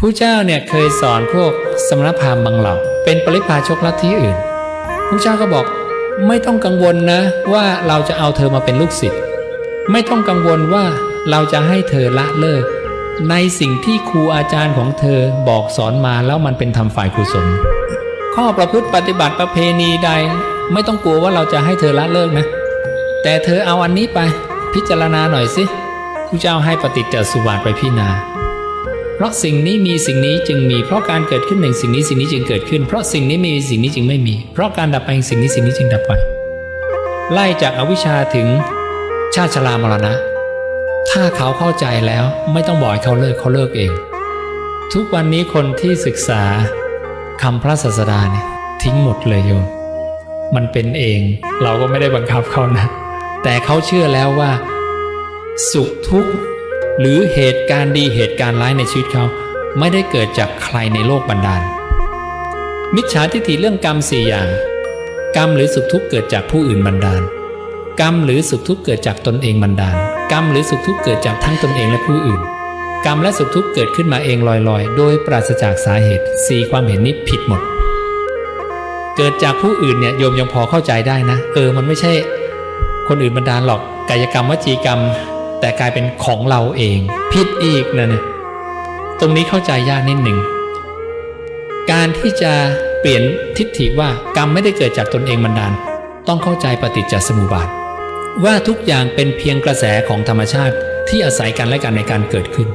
ผู้เจ้าเนี่ยเคยสอนพวกสมณพราหมณ์บางเหล่า เป็นปริพาชกลัทธิอื่นผู้เจ้าก็บอกไม่ต้องกังวลนะ ว่าเราจะเอาเธอมาเป็นลูกศิษย์ไม่ต้องกังวลว่าเราจะให้เธอละเลิก ในสิ่งที่ครูอาจารย์ของเธอบอกสอนมาแล้วมันเป็นธรรมฝ่ายกุศลข้อประพฤติปฏิบัติประเพณีใด ไม่ต้องกลัวว่าเราจะให้เธอละเลิกนะ แต่เธอเอาอันนี้ไป พิจารณาหน่อยสิผู้เจ้าให้ปฏิจจสุบาทไปพิจารณา เพราะสิ่งนี้มีสิ่งนี้จึงมี เพราะการเกิดขึ้นแห่งสิ่งนี้สิ่งนี้จึงเกิดขึ้น เพราะสิ่งนี้ไม่มีสิ่งนี้จึงไม่มี เพราะการดับไปแห่งสิ่งนี้สิ่งนี้จึงดับไป ไล่จากอวิชชาถึงชาติชรามรณะ ถ้าเขาเข้าใจแล้วไม่ต้องบอกเขาเลิกเขาเลิกเอง ทุกวันนี้คนที่ศึกษาคำพระศาสดาเนี่ยทิ้งหมดเลยโยมมันเป็นเอง เราก็ไม่ได้บังคับเขานะ แต่เขาเชื่อแล้วว่า สุขทุกข์ หรือเหตุการณ์ดีเหตุการณ์ร้ายในชีวิตเขาไม่ได้เกิดจากใครในโลกบันดาล มิจฉาทิฏฐิเรื่องกรรมสี่อย่าง กรรมหรือสุขทุกข์เกิดจากผู้อื่นบันดาล กรรมหรือสุขทุกข์เกิดจากตนเองบันดาล กรรมหรือสุขทุกข์เกิดจากทั้งตนเองและผู้อื่น กรรมและสุขทุกข์เกิดขึ้นมาเองลอยๆ โดยปราศจากสาเหตุสี่ความเห็นนี้ผิดหมด เกิดจากผู้อื่นเนี่ยโยมยังพอเข้าใจได้นะ เออมันไม่ใช่ คนอื่นบันดาลหรอกกายกรรมวจีกรรม แต่กลายเป็นของเราเองผิดอีกนะเนี่ยตรงนี้เข้าใจยากนิดหนึ่งการที่จะเปลี่ยนทิฏฐิว่ากรรมไม่ได้เกิดจากตนเองบันดาล ต้องเข้าใจปฏิจจสมุปบาท ว่าทุกอย่างเป็นเพียงกระแสของธรรมชาติที่อาศัยกันและกันในการเกิดขึ้น